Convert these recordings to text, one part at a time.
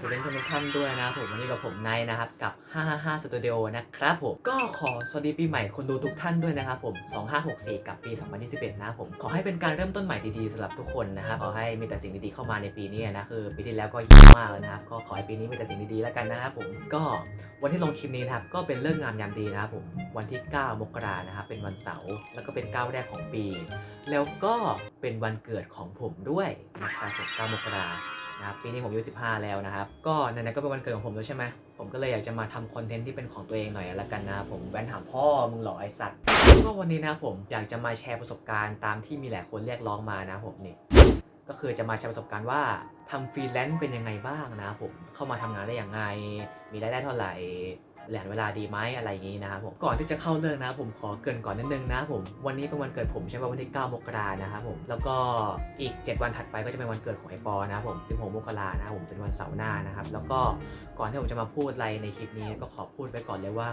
สวัสดีทุกท่านด้วยนะผมวันนี้กับผมไนนะครับกับ 555 Studio นะครับผมก็ขอสวัสดีปีใหม่คนดูทุกท่านด้วยนะครับผม 2564 กับปี 2021 นะครับผมขอให้เป็นการเริ่มต้นใหม่ดีๆสำหรับทุกคนนะครับขอให้มีแต่สิ่งดีๆเข้ามาในปีนี้นะคือปีที่แล้วก็แย่มากเลยนะครับก็ขอให้ปีนี้มีแต่สิ่งดีๆแล้วกันนะครับผมก็วันที่ลงคลิปนี้นะครับก็เป็นเรื่องงามยามดีนะครับผมวันที่ 9 มกรานะครับเป็นวันเสาร์แล้วก็เป็นก้าวแรกของปี แล้วก็เป็นวันเกิดของผมด้วยนะครับผม9มกรา นะครับปีนี้ผมอายุ15 แล้วนะครับ ก็ไหนๆก็เป็นวันเกิดของผมแล้วใช่ไหมผมก็เลยอยากจะมาทำคอนเทนต์ที่เป็นของตัวเองหน่อยละกันนะครับผมแวนถามพ่อมึงเหรอไอสัตว์ก็วันนี้นะครับผมอยากจะมาแชร์ประสบการณ์ตามที่มีหลายคนเรียกร้องมานะผมนี่ก็คือจะมาแชร์ประสบการณ์ว่าทำฟรีแลนซ์เป็นยังไงบ้างนะครับผมเข้ามาทำงานได้อย่างไง มีรายได้เท่าไหร่ แหลนเวลาดีไหมอะไรอย่างนี้นะครับผมก่อนที่จะเข้าเรื่องนะผมขอเกินก่อนนิดนึงนะผมวันนี้เป็นวันเกิดผมใช่ไหมวันที่ 9 มกรานะครับผมแล้วก็อีก 7 วันถัดไปก็จะเป็นวันเกิดของไอปอนะครับผม16 มกรานะครับผมเป็นวันเสาร์หน้านะครับแล้วก็ก่อนที่ผมจะมาพูดอะไรในคลิปนี้ก็ขอพูดไว้ก่อนเลยว่า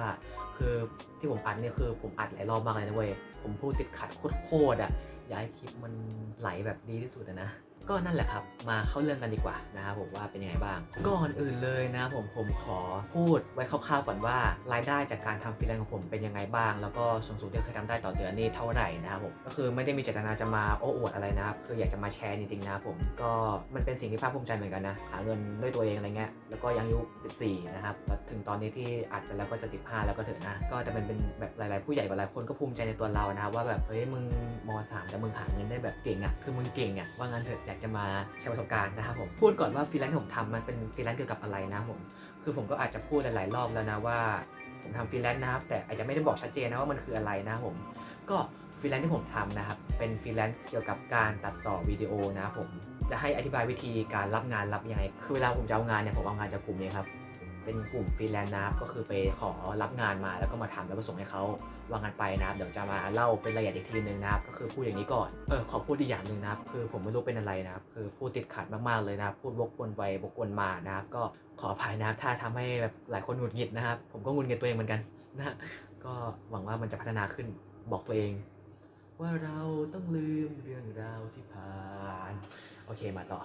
คือที่ผมอัดเนี่ยคือผมอัดหลายรอบมากเลยนะเว้ยผมพูดติดขัดโคตรๆอะอยากให้คลิปมันไหลแบบดีที่สุดนะ ก็นั่นแหละครับ มาเข้าเรื่องกันดีกว่านะครับผมว่าเป็นยังไงบ้าง ก่อนอื่นเลยนะผมผมขอพูดไว้คร่าวๆก่อนว่ารายได้จากการทำฟรีแลนซ์ของผมเป็นยังไงบ้าง แล้วก็สูงสุดที่เคยทำได้ต่อเดือนนี่เท่าไหร่นะครับผมก็คือไม่ได้มีเจตนาจะมาโอ้อวดอะไรนะครับคืออยากจะมาแชร์จริงๆนะผมก็มันเป็นสิ่งที่ภาคภูมิใจเหมือนกันนะหาเงินด้วยตัวเองอะไรเงี้ยแล้วก็ยังอายุ 14 นะครับถึงตอนนี้ที่อัดไปแล้วก็จะ 15 แล้วก็เถอะนะ ก็จะเป็นเป็นแบบหลายๆ ผู้ใหญ่หลายๆคนก็ภูมิใจในตัวเรานะว่าแบบเฮ้ยมึงม .3 แต่มึงหาเงินได้แบบเก่งอะคือมึงเก่งอะว่างั้นเถอะอยากจะมาแชร์ประสบการณ์นะครับผมพูดก่อนว่าฟรีแลนซ์ผมทำมันเป็นฟรีแลนซ์เกี่ยวกับอะไรนะผมคือผมก็อาจจะพูดหลายๆรอบแล้วนะว่าผมทำฟรีแลนซ์นะครับแต่อาจจะไม่ได้บอกชัดเจนนะว่ามันคืออะไรนะผมก็ฟรีแลนซ์ที่ผมทำนะครับเป็นฟรีแลนซ์เกี่ยวกับการตัดต่อวิดีโอนะผมจะให้อธิบายวิธีการรับงานรับยังไงคือเวลาผมจะเอางานเนี่ยผมเอางานจากกลุ่มนี้ครับ เป็นกลุ่มฟรีแลนซ์นะครับก็คือไปขอรับงานมาแล้วก็มาทำแล้วก็ส่งให้เขาวางงานไปนะครับเดี๋ยวจะมาเล่าเป็นรายละเอียดอีกทีนึงนะครับก็คือพูดอย่างนี้ก่อนเออขอพูดอีกอย่างหนึ่งนะครับคือผมไม่รู้เป็นอะไรนะครับคือพูดติดขัดมากๆเลยนะครับพูดวกวนไปวกวนมานะครับก็ขออภัยนะครับถ้าทำให้แบบหลายคนหงุดหงิดนะครับ ผมก็หงุดหงิดตัวเองเหมือนกันนะก็หวังว่ามันจะพัฒนาขึ้นบอกตัวเอง ว่าเราต้องลืมเรื่องราวที่ผ่าน โอเคมาต่อ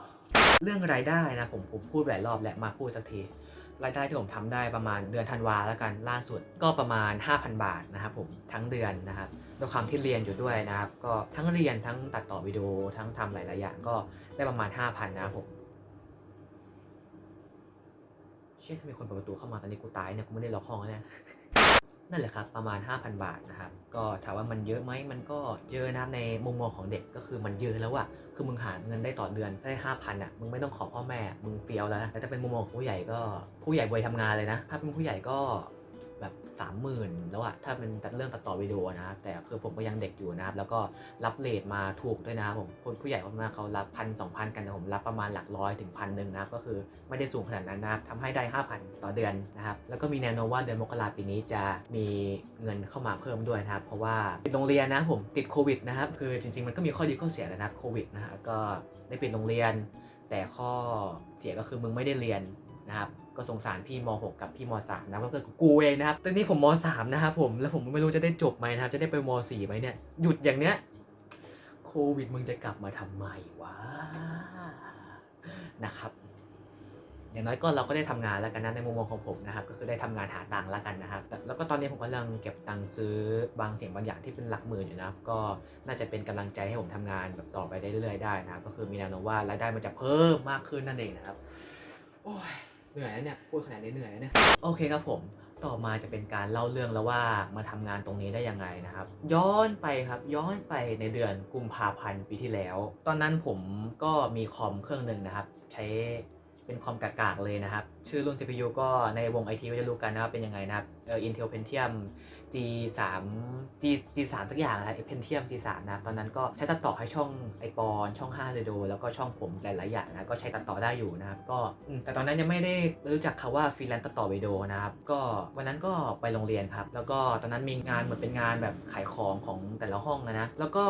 เรื่องรายได้นะผมผมพูดหลายรอบแล้วมาพูดสักที รายได้ที่ผมทำได้ประมาณเดือนธันวาแล้วกันล่าสุดก็ประมาณ 5,000 บาทนะครับผมทั้งเดือนนะครับด้วยความที่เรียนอยู่ด้วยนะครับ ก็ทั้งเรียนทั้งตัดต่อวิดีโอทั้งทำหลายๆอย่างก็ได้ประมาณ 5,000นะครับผมเชื่อถ้ามีคนเปิดประตูเข้ามาตอนนี้กูตายเนี่ยกูไม่ได้ล็อกห้องแล้วเนี่ย นั่นแหละครับประมาณ 5,000 บาทนะครับก็ถามว่ามันเยอะไหมมันก็เยอะนะครับในมุมมองของเด็กก็คือมันเยอะแล้วอะคือมึงหาเงินได้ต่อเดือนได้ห้าพันอะมึงไม่ต้องขอพ่อแม่ มึงเฟี้ยวแล้วนะแต่ถ้าเป็นมุมมองของผู้ใหญ่ก็ผู้ใหญ่วัยทำงานเลยนะ ถ้าเป็นผู้ใหญ่ก็ แบบสามหมื่นแล้วอะถ้าเป็นเรื่องตัดต่อวิดีโอนะครับแต่คือผมก็ยังเด็กอยู่นะครับแล้วก็รับเลทมาถูกด้วยนะครับผมคนผู้ใหญ่คนมากเขารับพันสองพันกันแต่ผมรับประมาณหลักร้อยถึงพันหนึ่งนะครับก็คือไม่ได้สูงขนาดนั้นนะครับทำให้ได้ 5,000 ต่อเดือนนะครับแล้วก็มีแนวโน้มว่าเดือนมกราปีนี้จะมีเงินเข้ามาเพิ่มด้วยนะครับเพราะว่าปิดโรงเรียนนะผมติดโควิดนะครับคือจริงๆมันก็มีข้อดีข้อเสียนะครับโควิดนะฮะก็ได้ปิดโรงเรียน แต่ข้อเสียก็คือมึงไม่ได้เรียน นะครับก็สงสารพี่ม .6 กับพี่ม .3 นะก็คือกูเองนะครับตอนนี้ผมม .3 นะครับผมแล้วผมไม่รู้จะได้จบไหมนะครับจะได้ไปม .4 ไหมเนี่ยหยุดอย่างเนี้ยโควิดมึงจะกลับมาทำไมวะนะครับอย่างน้อยก็เราก็ได้ทำงานแล้วกันนะในมุมมองของผมนะครับก็คือได้ทำงานหาตังค์แล้วกันนะครับแล้วก็ตอนนี้ผมกำลังเก็บตังค์ซื้อบางสิ่งบางอย่างที่เป็นหลักหมื่นอยู่นะครับก็น่าจะเป็นกำลังใจให้ผมทำงานแบบต่อไปได้เรื่อยๆได้นะครับก็คือมีแนวโน้มว่ารายได้มันจะเพิ่มมากขึ้นนั่นเองนะครับโอ้ย เหนื่อยแล้วเนี่ยพูดขนาดนี้เหนื่อยแล้วเนี่ยโอเคครับผมต่อมาจะเป็นการเล่าเรื่องแล้วว่ามาทำงานตรงนี้ได้ยังไงนะครับ ย้อนไปครับย้อนไปในเดือนกุมภาพันธ์ปีที่แล้ว ตอนนั้นผมก็มีคอมเครื่องหนึ่งนะครับ ใช้เป็นคอมกากๆเลยนะครับ ชื่อรุ่น CPU ก็ในวงไอทีก็จะรู้กันนะครับเป็นยังไงนะครับเออ Intel Pentium G3 G G3 สักอย่างนะครับ Pentium G3 นะตอนนั้นก็ใช้ตัดต่อให้ช่องไอปอนช่อง5เรโดแล้วก็ช่องผมหลายๆอย่างนะก็ใช้ตัดต่อได้อยู่นะครับก็แต่ตอนนั้นยังไม่ได้รู้จักคาว่าฟรีแลนซ์ตัดต่อวิดีโอนะครับก็วันนั้นก็ไปโรงเรียนครับ แล้วก็ตอนนั้นมีงานเหมือนเป็นงานแบบขายของของแต่ละห้องนะนะแล้วก็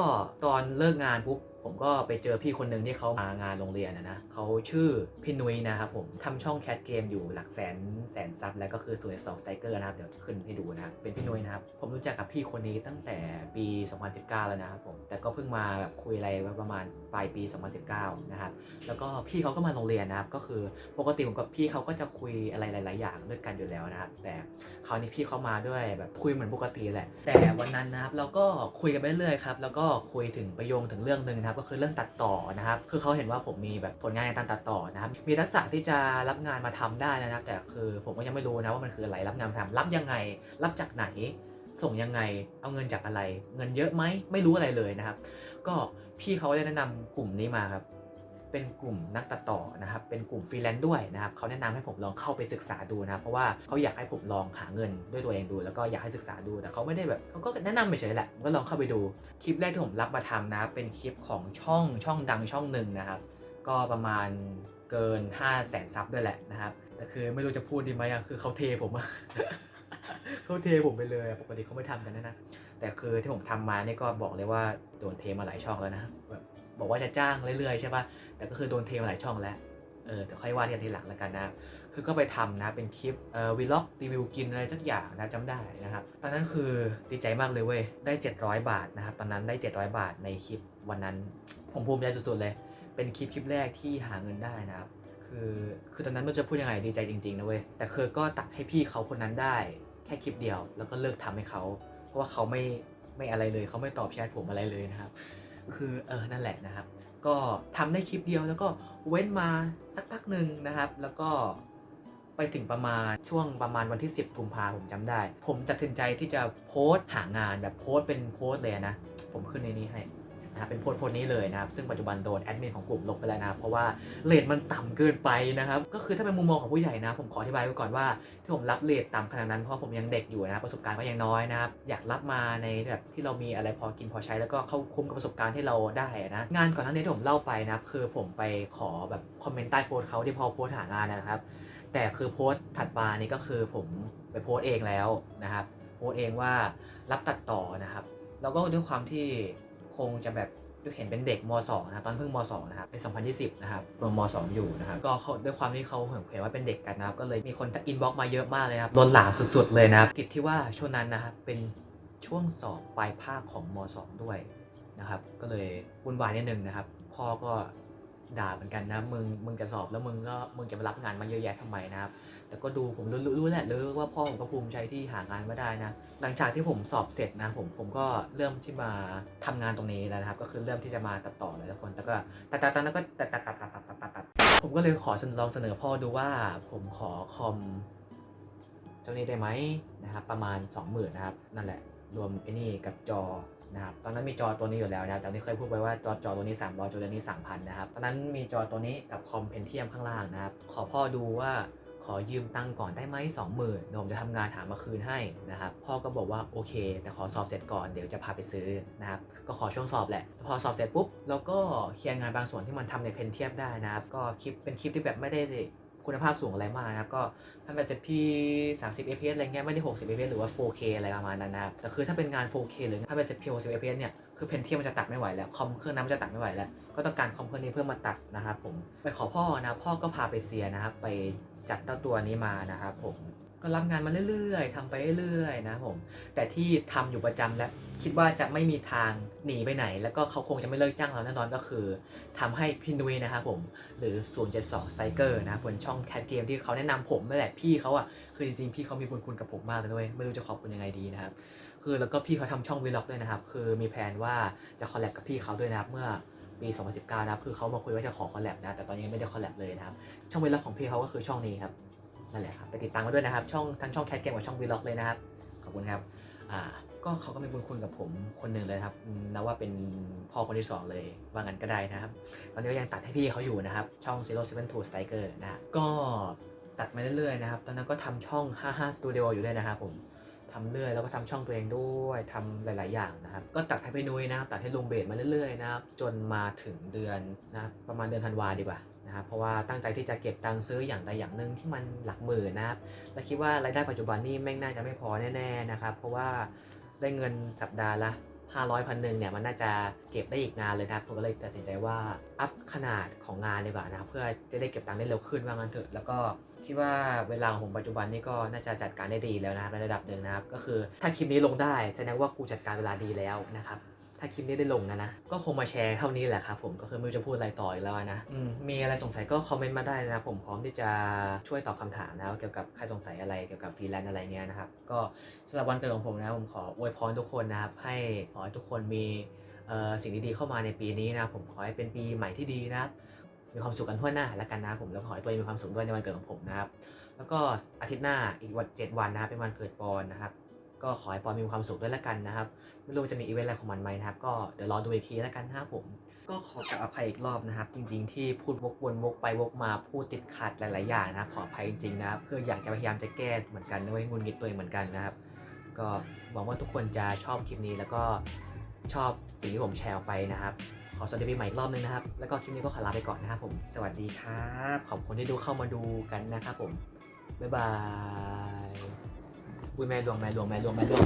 ตอนเลิกงานปุ๊บ ผมก็ไปเจอพี่คนหนึ่งที่เขามางานโรงเรียนนะนะเขาชื่อพี่นุ้ยนะครับผมทำช่องแคทเกมอยู่หลักแสนแสนซับแล้วก็คือสวยสองสไตเกอร์นะครับเดี๋ยวขึ้นให้ดูนะครับเป็นพี่นุ้ยนะครับผมรู้จักกับพี่คนนี้ตั้งแต่ปี 2019 แล้วนะครับผมแต่ก็เพิ่งมาแบบคุยอะไรประมาณปลายปี 2019 นะครับแล้วก็พี่เขาก็มาโรงเรียนนะครับก็คือปกติผมกับพี่เขาก็จะคุยอะไรหลาย ๆ อย่างด้วยกันอยู่แล้วนะครับแต่คราวนี้พี่เขามาด้วยแบบคุยเหมือนปกติแหละแต่วันนั้นนะครับเราก็คุยกันไปเรื่อยๆครับแล้วก็คุยถึงประโยงถึงเรื่องหนึ่งนะครับก็คือเรื่องตัดต่อนะครับคือเขาเห็นว่าผมมีแบบผลงานในการตัดต่อนะครับมีทักษะที่จะรับงานมาทำได้นะครับ แต่คือผมก็ยังไม่รู้นะว่ามันคืออะไรรับงานมาทำรับยังไง รับจากไหน ส่งยังไง เอาเงินจากอะไร เงินเยอะไหมไม่รู้อะไรเลยนะครับ ก็พี่เขาได้แนะนำกลุ่มนี้มาครับ เป็นกลุ่มนักตัดต่อนะครับ เป็นกลุ่มฟรีแลนซ์ด้วยนะครับเขาแนะนำให้ผมลองเข้าไปศึกษาดูนะครับเพราะว่าเขาอยากให้ผมลองหาเงินด้วยตัวเองดู แล้วก็อยากให้ศึกษาดู แต่เขาไม่ได้แบบเขาก็แนะนำไปเฉยๆแหละก็ลองเข้าไปดูคลิปแรกที่ผมรับมาทำนะ เป็นคลิปของช่องช่องดังช่องหนึ่งนะครับ ก็ประมาณเกิน 5 0 0แสนซับด้วยแหละนะครับแต่คือไม่รู้จะพูดดีไหมคือเขาเทผมอะเขาเทผมไปเลยปกติเขาไม่ทำกันนะนะแต่คือที่ผมทำมาเนี่ยก็บอกเลยว่าโดนเทมาหลายช่องแล้วนะแบบบอกว่าจะจ้างเรื่อยๆใช่ปะ แต่ก็คือโดนเทมาหลายช่องแล้วเออแต่ค่อยว่ากันทีหลังแล้วกันนะ คือก็ไปทำนะเป็นคลิปเอ่อวีล็อกรีวิวกินอะไรสักอย่างนะจำได้นะครับ ตอนนั้นคือดีใจมากเลยเว้ย ได้ 700 บาทนะครับ ตอนนั้นได้ 700 บาทในคลิปวันนั้น ผมภูมิใจสุดๆเลย เป็นคลิปคลิปแรกที่หาเงินได้นะครับ คือคือตอนนั้นไมันจะพูดยังไงดีใจจริงๆนะเว้ย แต่คือก็ตัดให้พี่เขาคนนั้นได้แค่คลิปเดียว แล้วก็เลิกทำให้เขา เพราะว่าเขาไม่ไม่อะไรเลยเขาไม่ตอบแชทผมอะไรเลยนะครับ คือเออนั่นแหละนะครับ ก็ทำได้คลิปเดียวแล้วก็เว้นมาสักพักหนึ่งนะครับ แล้วก็ไปถึงประมาณช่วงประมาณวันที่ 10กุมภาผมจำได้ ผมตัดสินใจที่จะโพสต์หางานแบบโพสต์เป็นโพสต์เลยนะ ผมขึ้นในนี้ให้ นะเป็นโพสต์โพสต์นี้เลยนะครับ ซึ่งปัจจุบันโดนแอดมินของกลุ่มลบไปแล้วนะครับ เพราะว่าเรทมันต่ำเกินไปนะครับ ก็คือถ้าเป็นมุมมองของผู้ใหญ่นะ ผมขออธิบายไว้ก่อนว่าที่ผมรับเรทต่ำขนาดนั้นเพราะผมยังเด็กอยู่นะรประสบการณ์ก็ยังน้อยนะครับ อยากรับมาในแบบที่เรามีอะไรพอกินพอใช้แล้วก็เข้าคุ้มกับประสบการณ์ที่เราได้นะ งานก่อนหน้านี้ที่ผมเล่าไปนะคือผมไปขอแบบคอมเมนต์ใต้โพสต์เขาที่พอโพสต์หางานนะครับ แต่คือโพสต์ถัดมานี่ก็คือผมไปโพสต์เองแล้วนะครับ โพสต์เองว่ารับตัดต่อนะครับแล้วก็ด้วยความที่ คงจะแบบเห็นเป็นเด็กม .2 นะครับตอนเพิ่งม .2 นะครับเป็น 2020 นะครับรวมม .2 อยู่นะครับก็เขาด้วยความที่เขาเห็นว่าเป็นเด็กกันนะครับก็เลยมีคนอินบ็อกมาเยอะมากเลยครับโดนหลามสุดๆเลยนะครับติดที่ว่าช่วงนั้นนะครับเป็นช่วงสอบปลายภาคของม .2 ด้วยนะครับก็เลยวุ่นวายนิดนึงนะครับพ่อก็ด่าเหมือนกันนะมึงมึงจะสอบแล้วมึงก็มึงจะมารับงานมาเยอะแยะทำไมนะครับ แต่ก็ดูผมรู้แหละเลยว่าพ่อผมก็ภูมิใจที่หางานมาได้นะ หลังจากที่ผมสอบเสร็จนะผมผมก็เริ่มที่มาทำงานตรงนี้แล้วนะครับ ก็คือเริ่มที่จะมาตัดต่อเลยทุกคน แต่ก็ตัดตัดตัดแล้วก็ตัดตัดตัดตัดตัดตัดตัดผมก็เลยขอลองเสนอพ่อดูว่าผมขอคอมเจ้านี้ได้ไหมนะครับประมาณ 20,000นะครับนั่นแหละ รวมไอ้นี่กับจอนะครับตอนนั้นมีจอตัวนี้อยู่แล้วนะแต่ที่เคยพูดไปว่าจอจอตัวนี้300จอตัวนี้3,000นะครับตอนนั้นมีจอตัวนี้กับคอมเพนเทียมข้างล่างนะครับขอพ่อดูว่า ขอยืมตังก่อนได้ไหมสองหมื่นเดี๋ยวผมจะทำงานหามาคืนให้นะครับพ่อก็บอกว่าโอเค แต่ขอสอบเสร็จก่อนเดี๋ยวจะพาไปซื้อนะครับก็ขอช่วงสอบแหละ พอสอบเสร็จปุ๊บเราก็เคลียร์งานบางส่วนที่มันทำในเพนเทียมได้นะครับก็คลิปเป็นคลิปที่แบบไม่ได้คุณภาพสูงอะไรมากนะครับ ก็ทำแบบ 7p 30 fps อะไรเงี้ยไม่ได้ 60 fps หรือว่า 4k อะไรประมาณนั้นนะครับแต่คือถ้าเป็นงาน 4k หรือถ้าเป็น 7p 60 fps เนี่ยคือเพนเทียมมันจะตัดไม่ไหวแล้ว คอมเครื่องนั้นมันจะตัดไม่ไหวแล้ว ก็ต้องการคอมเครื่องนี้เพื่อมาตัดนะครับผมไปขอพ่อนะพ่อก็พาไปเซียนะครับไป จัดเจ้าตัวนี้มานะครับผมก็รับงานมาเรื่อยๆทำไปเรื่อยๆ นะผม แต่ที่ทำอยู่ประจำและคิดว่าจะไม่มีทางหนีไปไหน แล้วก็เขาคงจะไม่เลิกจ้างเราแน่นอนก็คือทำให้พี่นุ้ยนะครับผม หรือ 072 Striker นะครับบนช่องแคทเกมที่เขาแนะนำผมนั่นแหละพี่เขาอะ คือจริงๆ พี่เขามีบุญคุณกับผมมากเลยด้วย ไม่รู้จะขอบคุณยังไงดีนะครับ คือแล้วก็พี่เขาทำช่องวีล็อกด้วยนะครับ คือมีแผนว่าจะคอลแลบกับพี่เขาด้วยนะครับเมื่อ ปี 2019 นะครับ คือเขามาคุยว่าจะขอคอลแลบนะ แต่ตอนนี้ไม่ได้คอลแลบเลยนะครับ ช่องวีล็อกของพี่เขาก็คือช่องนี้ครับ นั่นแหละครับ ไปติดตามมาด้วยนะครับ ช่องทั้งช่องแคทเกมกับช่องวีล็อกเลยนะครับ ขอบคุณครับ อ่า ก็เขาก็มีบุญคุณกับผมคนหนึ่งเลยครับนับว่าเป็นพ่อคนที่สองเลย ว่างั้นก็ได้นะครับ ตอนนี้ก็ยังตัดให้พี่เขาอยู่นะครับ ช่อง Zero Seven Two Striker นะ ก็ตัดมาเรื่อยๆนะครับ ตอนนั้นก็ทำช่อง 55 Studio อยู่ด้วยนะครับผม ทำเรื่อยแล้วก็ทำช่องตัวเองด้วยทำหลาย ๆ อย่างนะครับ ก็ตัดให้พี่นุ้ยนะครับตัดให้ลุงเบสมาเรื่อย ๆ นะครับ จนมาถึงเดือนนะรประมาณเดือนธันวาดีกว่านะครับเพราะว่าตั้งใจที่จะเก็บตังค์ซื้ออย่างใดอย่างหนึ่งที่มันหลักหมื่นนะครับ และคิดว่ารายได้ปัจจุบันนี่แม่งน่าจะไม่พอแน่ ๆ นะครับ เพราะว่าได้เงินสัปดาห์ละ500พันหนึ่งเนี่ยมันน่าจะเก็บได้อีกนานเลยนะครับผมก็เลยตัดสินใจว่าอัพขนาดของงานดีกว่านะครับเพื่อจะได้เก็บตังค์ได้เร็วขึ้นว่างั้นเถอะแล้วก็ คิดว่าเวลาของผมปัจจุบันนี่ก็น่าจะจัดการได้ดีแล้วนะครับในระดับหนึ่งนะครับ ก็คือถ้าคลิปนี้ลงได้แสดงว่ากูจัดการเวลาดีแล้วนะครับถ้าคลิปนี้ได้ลงนะนะ ก็คงมาแชร์เท่านี้แหละครับผมก็คือไม่รู้จะพูดอะไรต่ออีกแล้วนะอืมมีอะไรสงสัยก็คอมเมนต์มาได้นะครับผมพร้อมที่จะช่วยตอบคำถามนะครับเกี่ยวกับใครสงสัยอะไรเกี่ยวกับฟรีแลนซ์อะไรเงี้ยนะครับ ก็สำหรับวันเกิดของผมนะผมขออวยพรทุกคนนะครับ ให้ขอให้ทุกคนมีเอ่อสิ่งดีๆเข้ามาในปีนี้นะครับผมขอให้เป็นปีใหม่ที่ดีนะครับ มีความสุขกันทั่วหน้าแล้วกันนะผมแล้วขอให้ตัวเองมีความสุขด้วยในวันเกิดของผมนะครับ แล้วก็อาทิตย์หน้าอีกวันเจ็ดวันนะครับเป็นวันเกิดปอนนะครับ ก็ขอให้ปอนมีความสุขด้วยแล้วกันนะครับ ไม่รู้จะมีอีเวนต์อะไรของมันไหมนะครับ ก็เดี๋ยวรอดูอีกทีแล้วกันนะครับผม ก็ขอกราบอภัยอีกรอบนะครับ จริง ๆ ที่พูดวกวนวกไปวกมาพูดติดขัดหลายๆอย่างนะครับขออภัยจริงๆนะครับคืออยากจะพยายามจะแก้เหมือนกันด้วยงุนงิดตัวเองเหมือนกันนะครับ ก็หวังว่าทุกคนจะชอบคลิปนี้แล้วก็ชอบสิ่งที่ผมแชร์ไปนะครับ ขอสวัสดีปีใหม่อีกรอบนึงนะครับ แล้วก็คลิปนี้ก็ขอลาไปก่อนนะครับผม สวัสดีครับ ขอบคุณที่ดูเข้ามาดูกันนะครับผม บ๊ายบายอุ้ยแม่ดวงแม่ดวงแม่ดวงแม่ดวง